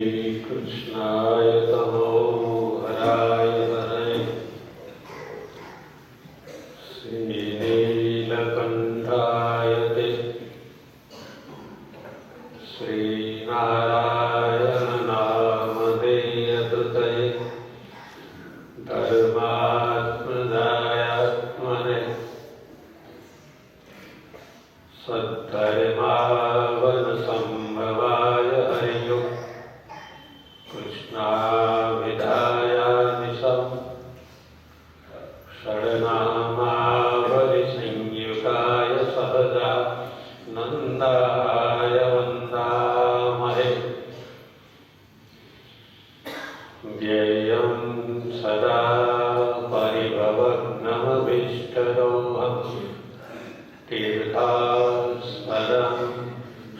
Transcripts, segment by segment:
કૃષ્ણાય તમ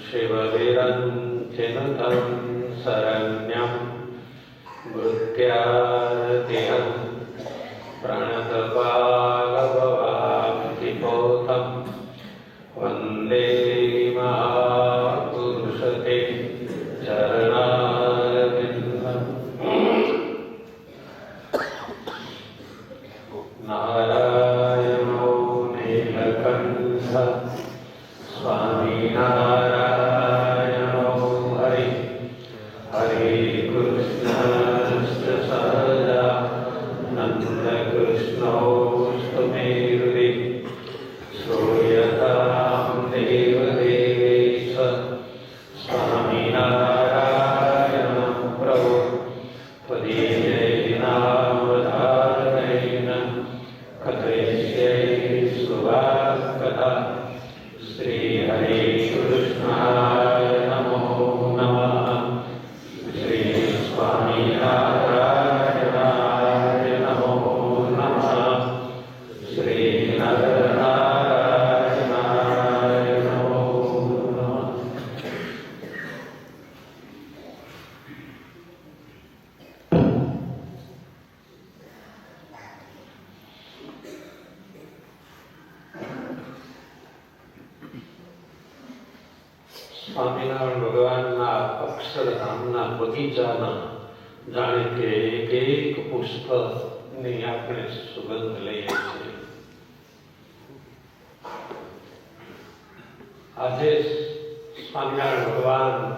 शिवविरञ्चिनुतं शरण्यं भृत्यादिहं प्रणतपालभवाब्धिपोतं આજે સ્વામિનારાયણ ભગવાન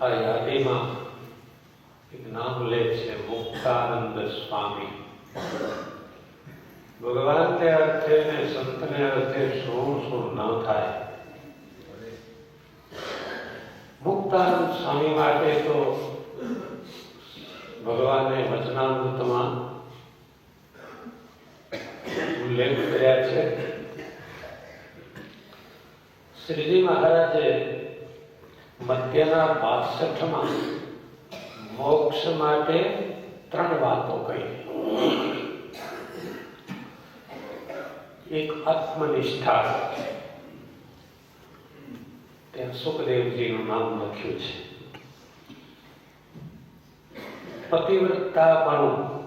આ યાદીમાં એક નામ લે છે, મુક્તાનંદ સ્વામી. ભગવાન તે અર્થે ને સંતને અર્થે શું શું ન થાય. મુક્તાનંદ સ્વામી માટે તો ભગવાને વચનામૃતમાં ઉલ્લેખ કર્યા છે. શ્રીજી મહારાજે મધ્યના બાસઠમાં મોક્ષ માટે ત્રણ વાતો કહી. એક આત્મનિષ્ઠા. ત્યાં સુખદેવજીનું નામ લખ્યું છે. પતિવ્રતાપણું,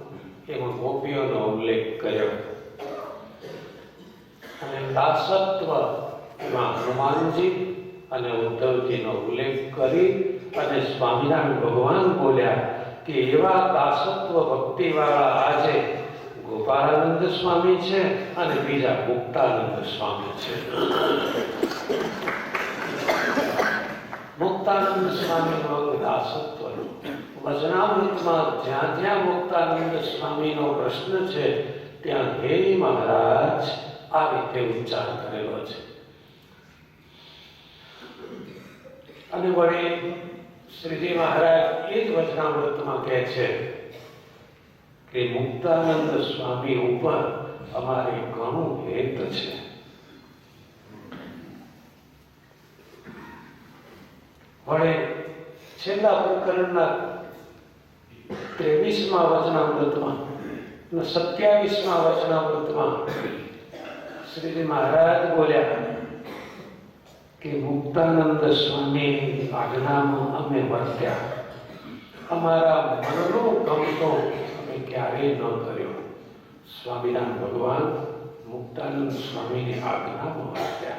એમાં ગોપીઓનો ઉલ્લેખ કર્યો. અને દાસત્વ એમાં હનુમાનજી અને ઉદ્ધવજીનો ઉલ્લેખ કરી અને સ્વામિનારાયણ ભગવાન બોલ્યા કે એવા દાસત્વ ભક્તિવાળા આજે ગોપાળાનંદ સ્વામી છે અને બીજા મુક્તાનંદ સ્વામી છે. મુક્તાનંદ સ્વામીનો દાસત્વ વચનામૃતમાં જ્યાં જ્યાં મુક્તાનંદ સ્વામીનો પ્રશ્ન છે, ત્યાં હે મહારાજ, આ રીતે ઉચ્ચાર કરેલો છે. અને વળી શ્રીજી મહારાજ એ જ વચનામૃતમાં કહે છે કે મુક્તાનંદ સ્વામી ઉપર અમારે ઘણું હેત છે. વડે છેલ્લા પ્રકરણના ત્રેવીસમાં વચનામૃતમાં અને સત્યાવીસમાં વચનામૃતમાં શ્રીજી મહારાજ બોલ્યા કે મુક્તાનંદ સ્વામી આજ્ઞામાં અમે વર્ત્યા. અમારા મનનો ગમતો અમે ક્યારેય ન કર્યો. સ્વામિનારાયણ ભગવાન મુક્તાનંદ સ્વામીની આજ્ઞામાં વર્ત્યા.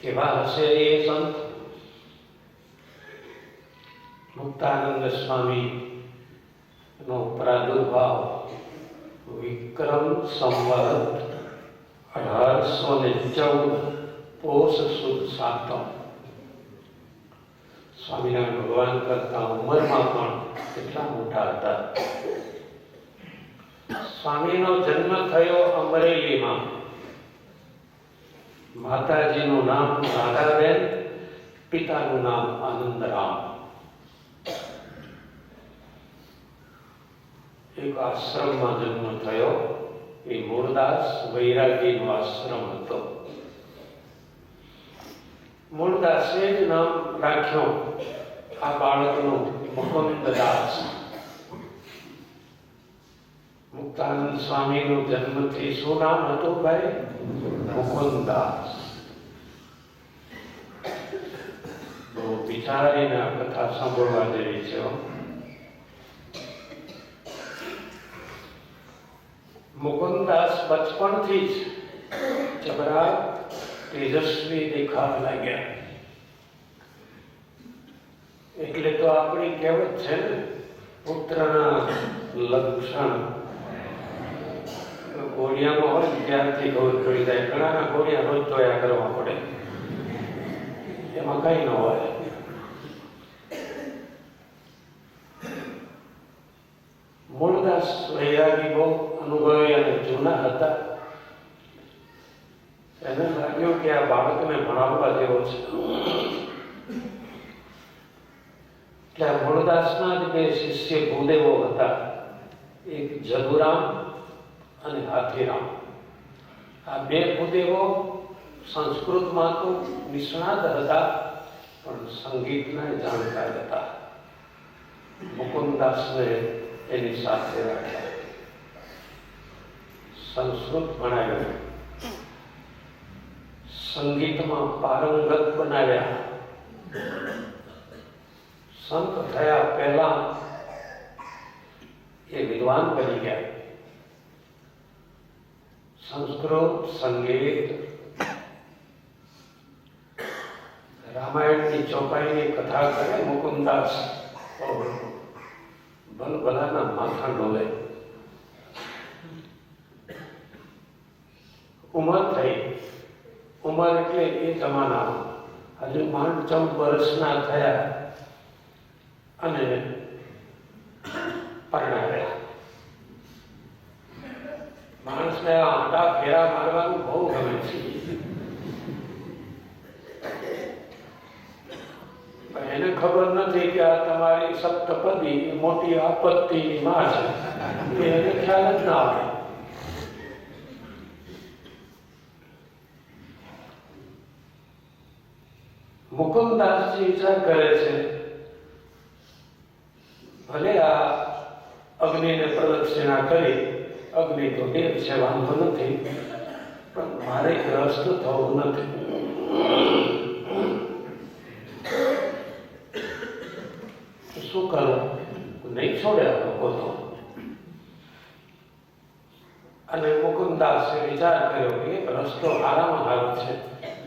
કેવા હશે એ સંત? મુક્તાનંદ સ્વામી નો પ્રાદુર્ભાવ વિક્રમ સંવત અઢારસો ને ચૌદ પોષ સુદ સાતમ સ્વામિનારાયણ ભગવાન કરતા ઉંમરમાં પણ કેટલા મોટા હતા સ્વામીનો જન્મ થયો અમરેલીમાં માતાજીનું નામ રાધાબેન પિતાનું નામ આનંદરામ એક આશ્રમમાં જન્મ થયો એ મૂળદાસ વૈરાગીનો આશ્રમ હતો મૂળદાસે જ નામ રાખ્યો આ બાળકનું મુકુંદદાસ મુક્તાનંદ સ્વામીનું જન્મથી શું નામ હતું ભાઈ? મુકુંદદાસ બહુ વિચારીને કથા સાંભળવા જેવી છે મુકુંદાસ બચપણથી જ જબરા તેજસ્વી દેખાવા લાગ્યા. એટલે તો આપણી કહેવત છે ને, પુત્રના લક્ષણ. ઘોડિયામાં હોય ત્યારથી ખબર પડી જાય, ઘણાના ઘોડિયા રોજ જોયા કરવા પડે. એમાં કઈ ન હોય. મૂળદાસ વૈરાગી બહુ અનુભવી અને જૂના હતા. એને લાગ્યું કે આ બાળકને ભણાવવા જેવો છે. એટલે મૂળદાસના જ બે શિષ્ય ભૂદેવો હતા. એક જદુરામ અને હાથીરામ. આ બે ભૂદેવો સંસ્કૃતમાં તો નિષ્ણાત હતા, પણ સંગીતના જાણકાર હતા. મુકુંદાસને એની સાથે રાખ્યા. સંસ્કૃત ભણાવ્યા સંગીતમાં પારંગત બનાવ્યા સંત થયા પહેલા એ વિદ્વાન બની ગયા સંસ્કૃત સંગીત રામાયણની ચોપાઈની કથા કરે મુકુંદાસ ભલભલાના માથા ડોલે ઉંમર થઈ. ઉંમર એટલે એ જમાનામાં હજુ માંડ ચૌદ વર્ષના થયા અને પરણાવ્યા માણસને આંટા ફેરા મારવાનું બહુ ગમે છે. એને ખબર નથી કે આ તમારી સપ્તપદી મોટી આપત્તિની માં છે. એને ખ્યાલ જ ના આવે. મુકુંદાસજી વિચાર કરે છે. ભલે આ અગ્નિને પ્રદક્ષિણા કરી, અગ્નિ તો દેવ છે, વાંધો નથી. પણ મારે ગ્રસ્ત થવું નથી તો શું કરું નહીં છોડ્યા લોકો તો અને મુકુંદાસે વિચાર કર્યો કે એક રસ્તો હારામાં હારો છે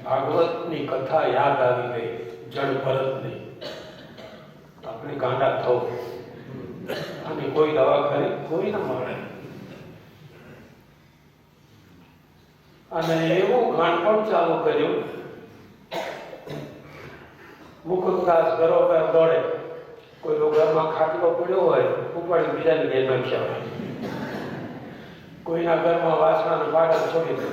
ભાગવતની કથા યાદ આવી ગઈ જળ ભરતની આપણે ગાંડા થવું અને કોઈ દવા કરી કોઈ ના મળે અને એવું ગાંઠપણ ચાલુ કર્યું. મુકુંદાસ ઘરો પર દોડે. કોઈ ઘરમાં ખાટલો પડ્યો હોય, ઉપાડી બીજાની ઘેર નાખ્યા હોય. કોઈના ઘરમાં વાસણાનું પાટણ છોડી દે.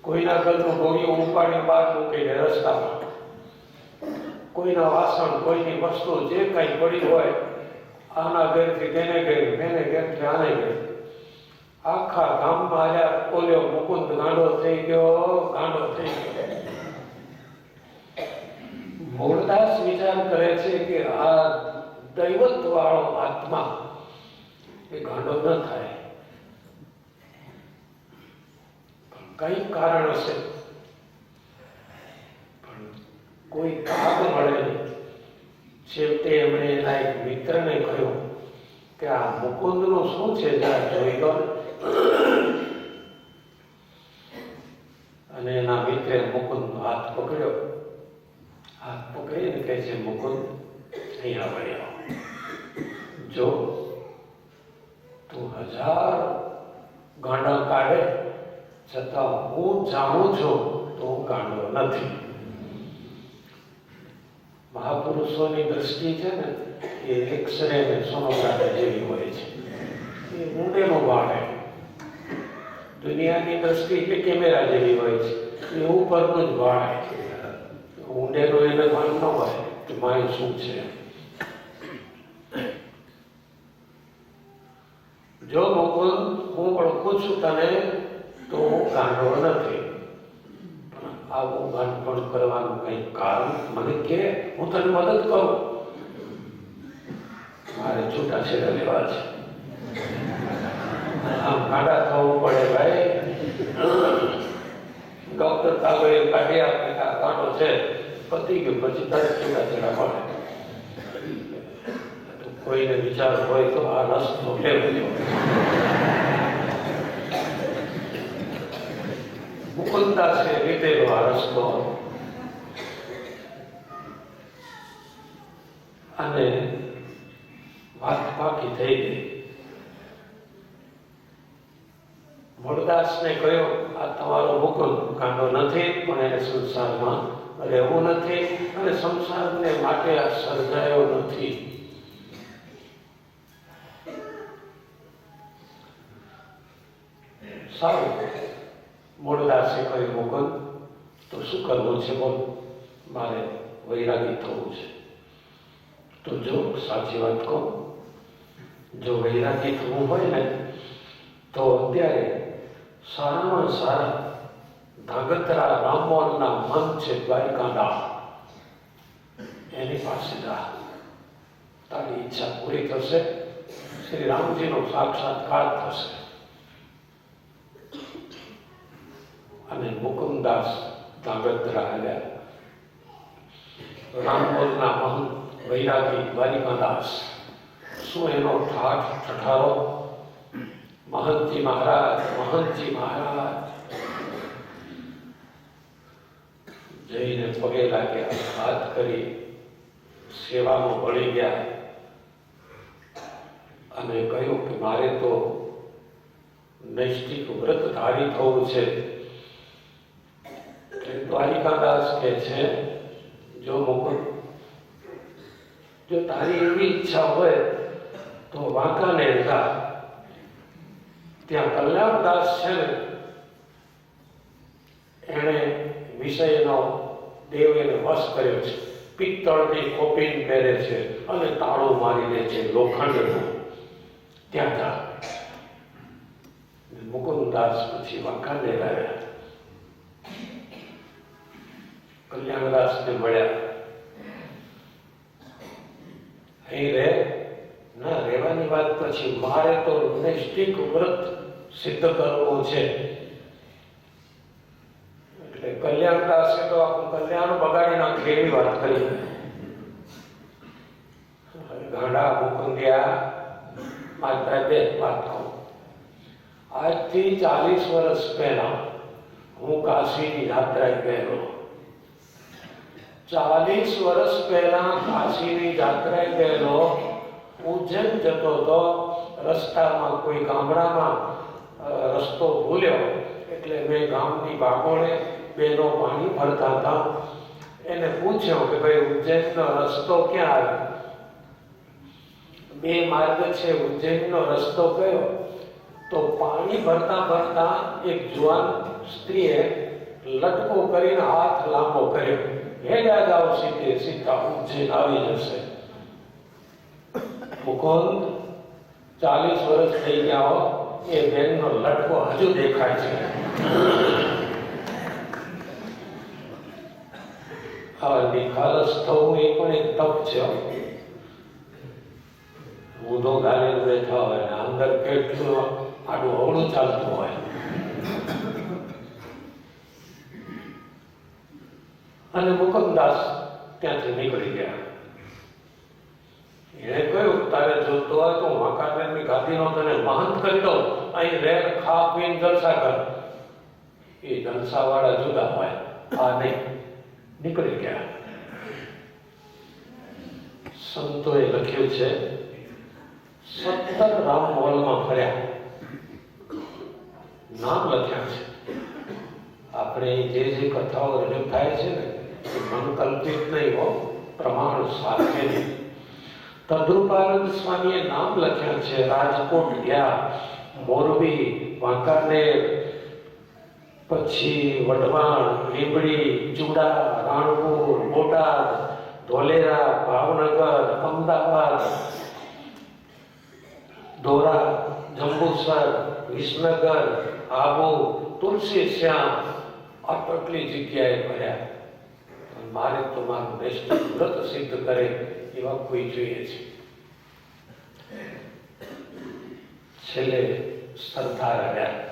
કોઈના ઘરનું ગોળીઓ ઉપાડી બહાર મૂકી દે રસ્તામાં. કોઈના વાસણ, કોઈની વસ્તુ જે કંઈ પડી હોય આના ઘરથી તેને ઘેર, તેને ઘેરથી આને ઘેર. આખા ગામમાં આલ્યા ઓલ્યો મુકુંદ ગાંડો થઈ ગયો, ગાંડો થઈ ગયો. મૂળદાસ વિચાર કરે છે કે આ દૈવત વાળો આત્મા એ ગાંડો ન થાય. કઈ કારણ હશે પણ કોઈ ભાગ મળે નહીં. છેવટે એમણે એના એક મિત્રને કહ્યું કે આ મુકુંદનું શું છે જરા જોઈ લો. અને એના મિત્રે મુકુંદનો હાથ પકડ્યો. હાથ પકડીને કહે છે, મુકુંદ, અહીંયા વળ્યો જો તું હજાર ગાંડા કાઢે, છતાં હું જાણું છું તો હું ગાંડો નથી. મહાપુરુષોની દ્રષ્ટિ છે ને, એ એક્સરે ને સોનોગ્રાફી જેવી હોય છે. એ ઊંડેનો વાળે. દુનિયાની દ્રષ્ટિ કેમેરા જેવી હોય છે. એ ઉપરનું જ વાળે. ઊંડેનું એને ભાન ન હોય કે માય શું છે. જો મોકલ હું ઓળખું છું તને, તો હું કાંડો નથી. આવું ગાંડપણ કરવાનું કઈ કારણ? મને કે, હું તને મદદ કરું. મારે છૂટાછેડા લેવા છે. આમ ગાંડા થવું પડે ભાઈ. ડોક્ટર તાગોએ કાઢી આપે, આ કાંટો છે. પતી ગયો, પછી તરત છૂટાછેડા પડે તો કોઈને વિચાર હોય તો આ રસ્તો લેવો. મુકુંદાસે વીતેલો આ રસ્તો. અને વાત પાકી થઈ ગઈ. મૂળદાસને કહ્યું, આ તમારો મુકુલ કાંડો નથી, પણ એને સંસારમાં રહેવું નથી અને સંસારને માટે આ સર્જાયો નથી. સારું. મૂળદાસે કહ્યું મોકલ તો શું કરવું છે બોલ? મારે વૈરાગી થવું છે. તો જો સાચી વાત કહું, જો વૈરાગી થવું હોય ને, તો અત્યારે સારામાં સારા ધાગત્રા રામમોહનના મન છે દ્વારિકાના. એની પાસે જા તારી ઈચ્છા પૂરી થશે, શ્રી રામજીનો સાક્ષાત્કાર થશે. અને મુકુમદાસ ધાંગધ્રા આવ્યા રામપુરના મહંત વૈરાગી દ્વારિકાદાસ શું એનો ઠાઠ, ઠઠારો? મહંતજી મહારાજ મહંતજી મહારાજ. જઈને પગે લાગ્યા, હાથ કરી સેવામાં વળી ગયા. અને કહ્યું કે મારે તો નૈષ્ઠિક વ્રતધારી થવું છે. દ્વારિકાદાસ કે છે, જો મુકુદ જો તારી એવી ઈચ્છા હોય, તો વાંકાને જા. ત્યાં કલ્યાણદાસ છે ને, એણે વિષયનો દેવ એને વશ કર્યો છે. પિત્તળની કોપિંગ પહેરે છે અને તાળો મારી દે છે લોખંડનું, ત્યાં જા. મુકુદાસ પછી વાંકાને આવ્યા કલ્યાણદાસને મળ્યા. અહીં રહે, ના રહેવાની વાત પછી મારે તો નૈષ્ઠિક વ્રત સિદ્ધ કરવો છે એટલે કલ્યાણદાસે તો આખું કલ્યાણ બગાડી નાખી એવી વાત કરી ગાંડા મુકુંદિયા માતા બે વાત કહું આજથી ચાલીસ વર્ષ પહેલા હું કાશીની યાત્રાએ ગયેલો ચાલીસ વર્ષ પહેલા કાશીની યાત્રાએ ગયેલો ઉજ્જૈન જતો હતો રસ્તામાં કોઈ ગામડામાં રસ્તો ભૂલ્યો એટલે મેં ગામની બાકોળે બેનો પાણી ભરતા હતા. એને પૂછ્યો કે ભાઈ ઉજ્જૈનનો રસ્તો ક્યાં આવ્યો? બે માર્ગ છે ઉજ્જૈનનો રસ્તો કયો? તો પાણી ભરતા ભરતા એક જુવાન સ્ત્રીએ લટકો કરીને હાથ લાંબો કર્યો. હે દાદાઓ સીધે સીધા ઉજ્જૈન આવી જશે. મુકુંદ ચાલીસ વર્ષ થઈ ગયા હો, એ બેનનો લટકો હજુ દેખાય છે. હવે નિખાલસ થવું એ પણ એક તપ છે. ઊંધો ગાલીને બેઠા હોય ને અંદર કેટલું આડું અવળું ચાલતું હોય. અને મુકુંદાસ ત્યાંથી નીકળી ગયા. એણે કહ્યું, તારે જોતો હોય તો હું વાંકાનેરની ગાદીનો તને મહંત કરી દઉં, અહીં રેર ખા પીને જલસા કર. એ જલસાવાળા જુદા હોય, આ નહીં, નીકળી ગયા. સંતોએ લખ્યું છે, સત્તર રામ મોલમાં ફર્યા. નામ લખ્યા છે. આપણે જે જે કથાઓ રજૂ થાય છે ને, એ મનકલ્પિત નહીં હો, પ્રમાણ સાથેની તદ્રુપાનંદ સ્વામીએ નામ લખ્યા છે રાજકોટ ગયા, મોરબી, વાંકાનેર, પછી વઢવાણ, લીંબડી, ચુડા, રાણપુર, બોટાદ, ધોલેરા, ભાવનગર, અમદાવાદ, ધોરા, જંબુસર, વિસનગર, આબુ, તુલસી, શ્યામ આટલી જગ્યાએ ભર્યા. મારે તો મારું બેસ્ટ વ્રત સિદ્ધ કરે. એવા કોઈ જોઈએ છે? છેલ્લે સરદાર આવ્યા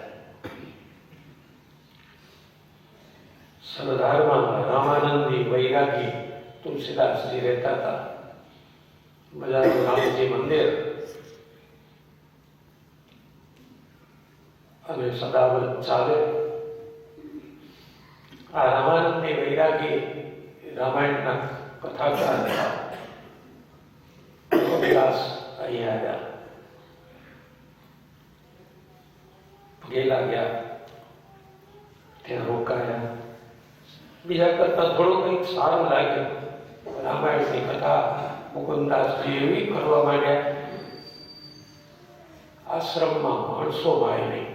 સરદારમાં રામાનંદી વૈરાગી તુલસીદાસજી રહેતા હતા. અને સદાવત ચાલે. આ રામાનંદી વૈરાગી રામાયણના કથાકાર હતા. કપિલાસ અહીંયા આવ્યા ગેલા ગયા ત્યાં રોકાયા બીજા કરતા થોડું કંઈક સારું લાગ્યું રામાયણની કથા મુકુંદાસજી એવી કરવા માંડ્યા આશ્રમમાં માણસો ભાઈ નહીં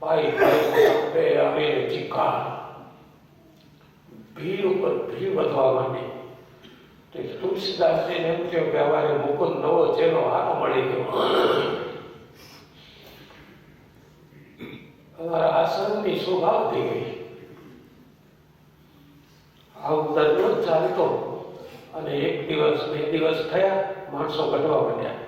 ભાઈ ભાઈ બે ચીકા ભીડ ઉપર ભીડ વધવા માંડી તો તુલસીદાસજીને એમ થયું કે અમારે મુકુદ નવો જેનો હાથ મળી ગયો. અમારા આસનની શોભા થઈ ગઈ. આવું દરરોજ ચાલતો અને એક દિવસ, બે દિવસ થયા, માણસો ઘટવા માંડ્યા.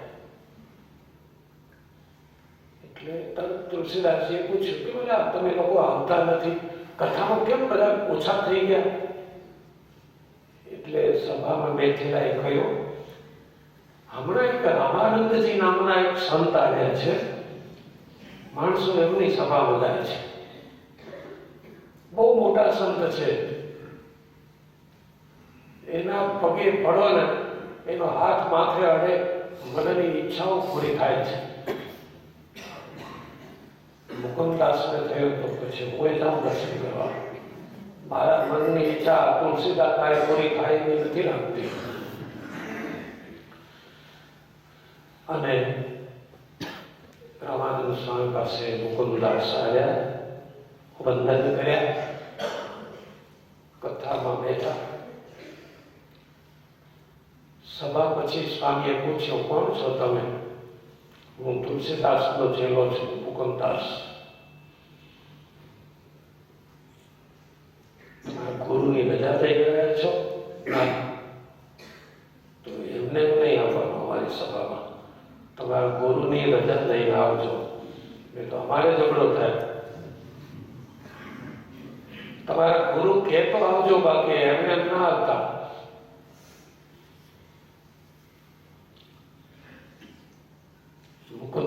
એટલે તરત તુલસીદાસજીએ પૂછ્યું કે બધા તમે લોકો આવતા નથી. કથામાં કેમ બધા ઓછા થઈ ગયા? એટલે સભામાં બેઠેલા એ કહ્યું, હમણાં એક રામાનંદજી નામના એક સંત આવ્યા છે. માણસો એમની સભા વધારે છે. બહુ મોટા સંત છે. એના પગે પડો ને, એનો હાથ માથે અડે, મનની ઈચ્છાઓ પૂરી થાય છે. મુકુંદાસને થયું તો પછી હું એ જાઉં દર્શન કરવા. મારા મનની ઈચ્છા તુલસીદાતાએ પૂરી થાય નથી લાગતી. અને રામાનંદ સ્વામી પાસે મુકુંદાસ આવ્યા વંદન કર્યા. કથામાં બેઠા. સભા પછી સ્વામીએ પૂછ્યું, કોણ છો તમે? હું તુલસીદાસનો ચેલો છું મુકુંદાસ તમારા ગુરુની રજા થઈ ગયા છો ના તો એમને એમ નહીં આવવાનું અમારી સભામાં તમારા ગુરુની રજા લઈને આવજો નહીં તો અમારે ઝઘડો થાય તમારા ગુરુ કે તો આવજો બાકી એમને એમ ના આવતા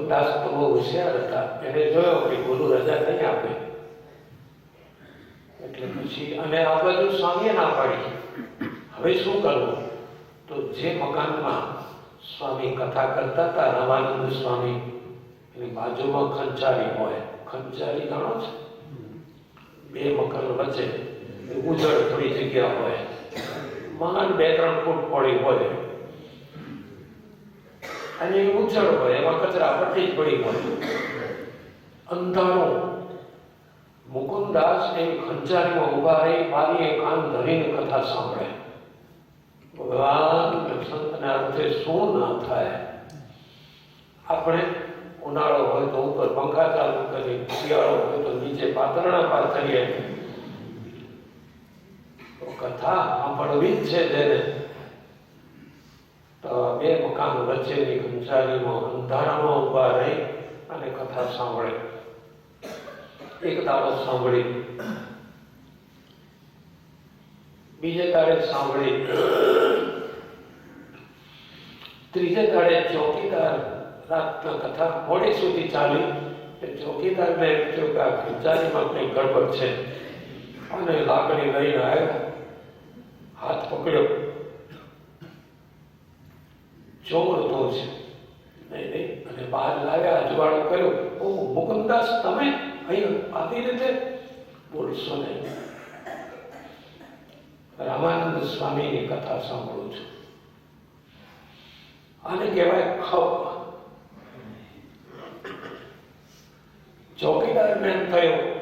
મુકુંદાસ તો બહુ હોશિયાર હતા એને જોયો કે ગુરુ રજા નહીં આપે એટલે પછી અને આ બાજુ સ્વામીએ ના પાડી હવે શું કરવું તો જે મકાનમાં સ્વામી કથા કરતા હતા રામાનંદ સ્વામી એની બાજુમાં ખંચારી હોય ખંચારી જાણો છે બે મકાન વચ્ચે ઉજળ થોડી જગ્યા હોય મહાન બે ત્રણ ફૂટ પડી હોય અને એ ઉજળ હોય, એમાં કચરા પટ્ટી જ પડી હોય. અંધારો. મુકુંદાસ એ ખંચારીમાં ઊભા રહી, મારી એ કાન ધરીને કથા સાંભળે. ભગવાન સંતના અર્થે શું ના થાય? આપણે ઉનાળો હોય તો ઉપર પંખા ચાલુ કરીએ શિયાળો હોય તો નીચે પાતરણા પાથરીએ તો કથા સાંભળવી જ છે તેને. બે મકાન વચ્ચેની ખંચારીમાં અંધારામાં ઊભા રહી અને કથા સાંભળે. એક દાડો સાંભળી. બીજે દાડે સાંભળી. ત્રીજે દાડે ચોકીદાર રાતના કથા મોડી સુધી ચાલી. એ ચોકીદારને થયું કે આ ખંચારીમાં કંઈ ગડબડ છે. અને લાકડી લઈને આવ્યો. હાથ ચોર તો છે. નહીં નહીં, અને બહાર લાવ્યા, અજવાળો કર્યો. ઓ મુકુંદાસ, તમે અહીં આવી રીતે બોલશો નહીં. રામાનંદ સ્વામીની કથા સાંભળું છું. આને કહેવાય ખપ. ચોકીદારને એમ થયો.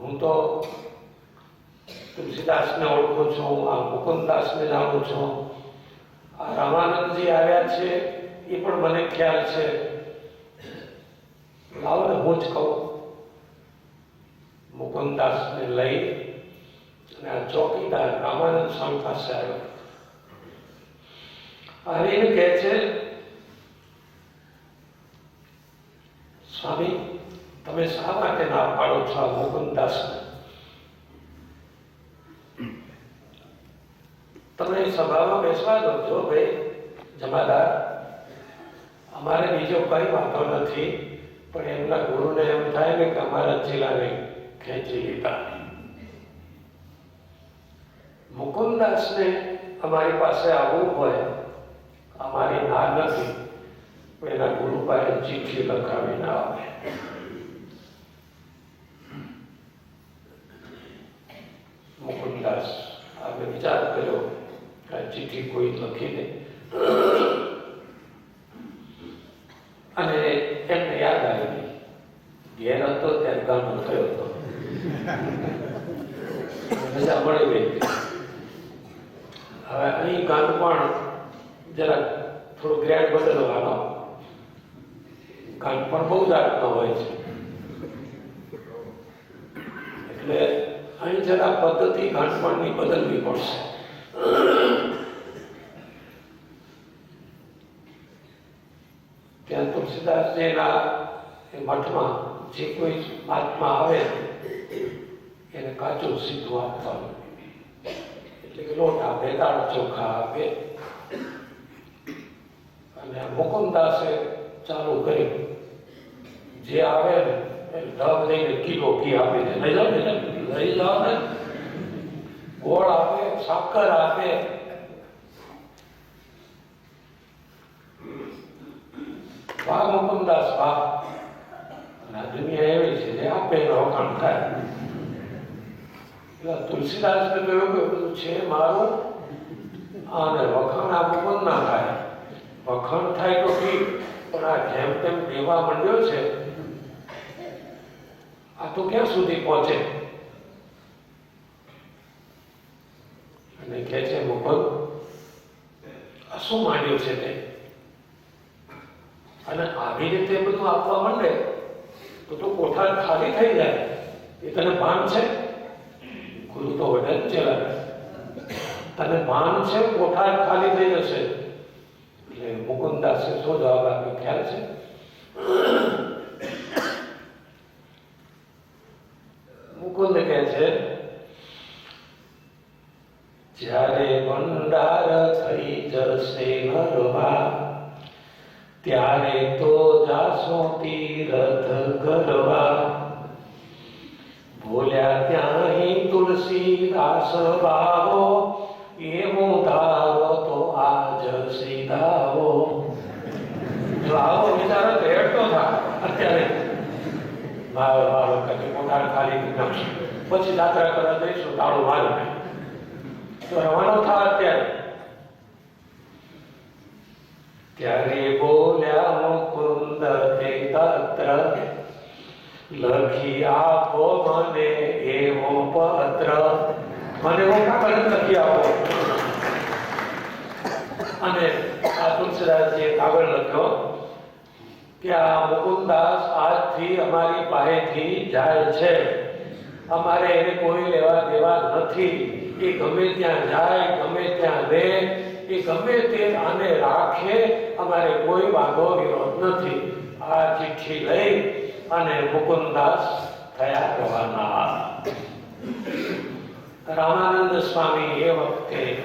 હું તો તુલસીદાસને ઓળખું છું, આ મુકુંદાસને જાણું છું. રામાનંદજી આવ્યા છે, એ પણ મને ખ્યાલ છે. લાવો ને હું જ કહું. મુકુંદાસને લઈ અને આ ચોકીદાર રામાનંદ સ્વામી પાસે આવ્યો. આવીને કહે છે, સ્વામી, તમે શા માટે ના પાડો છો મુકુંદાસને તમે સભામાં બેસવા દો છો ભાઈ, જમાદાર, અમારે બીજો કઈ વાંધો નથી, પણ એમના ગુરુને એમ થાય ને કે અમારા જિલ્લાને ખેંચી લીધા મુકુંદાસને અમારી પાસે આવવું હોય, અમારી ના નથી એના ગુરુ પાસે ચિઠ્ઠી લખાવીને આવે. મુકુંદાસ આપણે વિચાર કર્યો. ચિઠ્ઠી કોઈ લખીને અને એમને યાદ આવી ઘેર હતો ત્યારે ગામનો થયો હતો. રજા મળી ગઈ. હવે અહીં ગામ પણ જરા થોડો ગ્રેડ બદલવાનો. ગામ પણ બહુ જાતનો હોય છે. એટલે અહીં જરા પદ્ધતિ ગાંઠપણની બદલવી પડશે. ત્યાં તુલસીદાસજીના મઠમાં જે કોઈ મહાત્મા આવે, એને કાચું સીધું આપવાનું. એટલે કે લોટ આપે, દાળ ચોખા આપે. અને મુકુમદાસે ચાલુ કર્યું. જે આવે ને ઢબ લઈને કિલો ઘી આપી દે. લઈ જાઓ લઈ જાઓ ને. ગોળ આપે. સાકર આપે. વાહ મુકુંદાસ વાહ અને દુનિયા એવી છે જે આપે રોકાણ થાય. એટલે તુલસીદાસને કહ્યું કે બધું છે મારું અને વખાણ આ મુકુંદ ના થાય. વખાણ થાય તો ઠીક, પણ આ જેમ તેમ દેવા માંડ્યો છે, આ તો ક્યાં સુધી પહોંચે? કહે છે આ શું માંડ્યું છે તે? અને આવી રીતે બધું આપવા માંડે, તો તો કોઠાર ખાલી થઈ જાય. એ તને ભાન છે? ગુરુ તો વડે જ ચલાવે. તને ભાન છે, કોઠાર ખાલી થઈ જશે? એટલે મુકુંદાસે શું જવાબ આપ્યો? ખ્યાલ છે? જો આવો વિચારો તો હેઠતો થા અત્યારે મારો મારો કદી પોતાને ખાલી પછી દાતરા કરવા જઈશું, તાળું મારું તો રવાનો થા અત્યારે. ત્યારે બોલ્યા મુકુંદ તે તત્ર લખી આપો મને એવો પત્ર. મને એવો કાગળ લખી આપો. અને આ તુલસીદાસજીએ કાગળ લખ્યો કે આ મુકુંદાસ આજથી અમારી પાસેથી જાય છે. અમારે એને કોઈ લેવા દેવા નથી. એ ગમે ત્યાં જાય, ગમે ત્યાં રહે એ ગમે તે આને રાખે, અમારે કોઈ વાંધો, વિરોધ નથી. આ ચિઠ્ઠી લઈ અને મુકુંદાસ થયા રવાના. રામાનંદ સ્વામી એ વખતે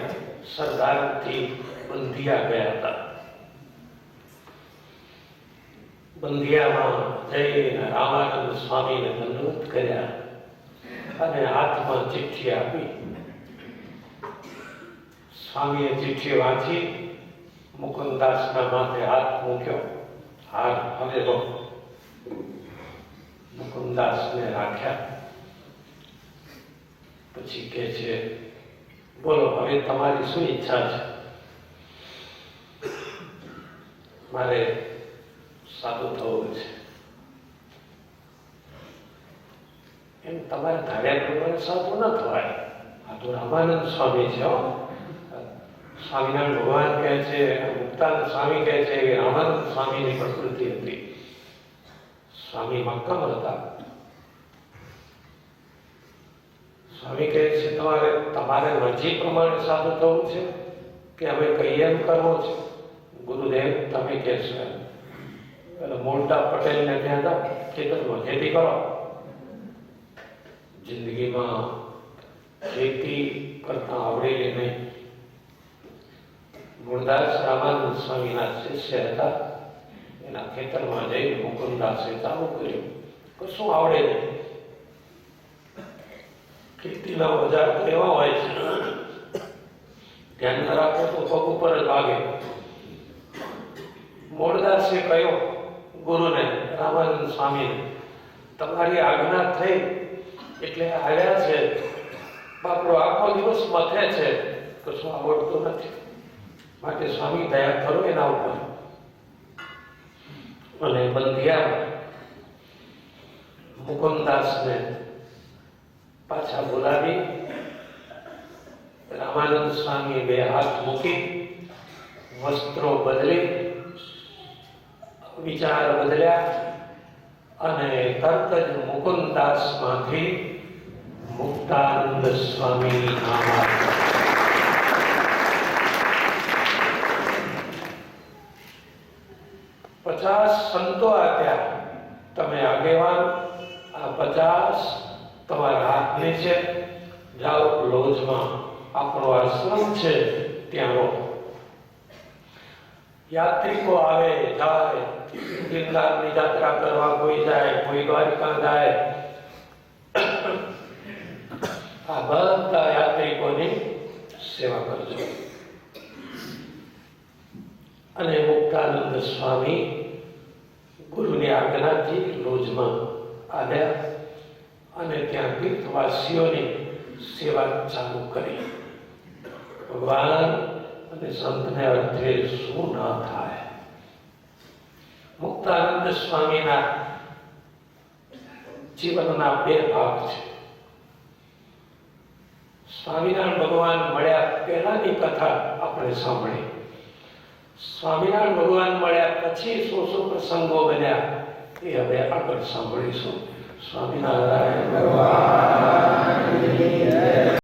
સરદારથી બંધિયા ગયા હતા. બંધિયામાં જઈને રામાનંદ સ્વામીને દંડવત કર્યા અને હાથમાં ચિઠ્ઠી આપી. સ્વામીએ ચિઠ્ઠી વાંચી મુકુંદાસના માથે હાથ મૂક્યો. હાથ હવે રો મુકુંદાસને રાખ્યા. પછી કે છે, બોલો, હવે તમારી શું ઈચ્છા છે? મારે સાદું થવું છે. એમ તમારે ધાર્યા પ્રમાણે સાધુ ન થવાય. આ તો રામાનંદ સ્વામી છે સ્વામિનારાયણ ભગવાન કહે છે, મુક્તાનંદ સ્વામી કહે છે કે રામાનંદ સ્વામીની પ્રકૃતિ હતી. સ્વામી મક્કમ હતા. સ્વામી કહે છે, તમારે તમારે મરજી પ્રમાણે સાધુ થવું છે કે અમે કહીએ એમ કરવો છે? ગુરુદેવ, તમે કહેશો એટલે મોટા પટેલને ત્યાં કે ખેતરમાં ખેતી કરો. જિંદગીમાં ખેતી કરતા આવડેલી નહીં. ગુણદાસ રામાનંદ સ્વામીના શિષ્ય હતા. એના ખેતરમાં જઈને મુકુંદાસે ચાલુ કર્યું. કશું આવડે નહીં. ખેતીના ઓજાર તો એવા હોય છે. ધ્યાન રાખો તો પગ ઉપર જ વાગે. મોરદાસે કહ્યું, ગુરુને, રામાનંદ સ્વામીને તમારી આજ્ઞા થઈ એટલે આવ્યા છે. બાપડો આખો દિવસ મથે છે. કશું આવડતું નથી. માટે સ્વામી દયા કરો એના ઉપર. અને બંધિયા મુકુંદાસને પાછા બોલાવી. રામાનંદ સ્વામી બે હાથ મૂકી, વસ્ત્રો બદલી વિચાર બદલ્યા અને તરત જ મુકુંદાસમાંથી મુક્તાનંદ સ્વામી પચાસ સંતો આપ્યા. તમે આગેવાન, આ પચાસ તમારા હાથ નીચે જાઓ લોજમાં. આપણો આશ્રમ છે ત્યાં યાત્રિકો આવે જાય ગિરનારની યાત્રા કરવા કોઈ જાય, કોઈ દ્વારકા જાય. આ બધા યાત્રિકોની સેવા કરજો. અને મુક્તાનંદ સ્વામી ગુરુની આજ્ઞાથી લોજમાં આવ્યા અને ત્યાં તીર્થવાસીઓની સેવા ચાલુ કરી. ભગવાન અને સંતને અર્થે શું ન થાય? મુક્તાનંદ સ્વામીના જીવનના બે ભાગ છે. સ્વામિનારાયણ ભગવાન મળ્યા પહેલાની કથા આપણે સાંભળી. સ્વામિનારાયણ ભગવાન મળ્યા પછી શું શું પ્રસંગો બન્યા એ હવે આગળ સાંભળીશું. સ્વામિનારાયણ ભગવાન.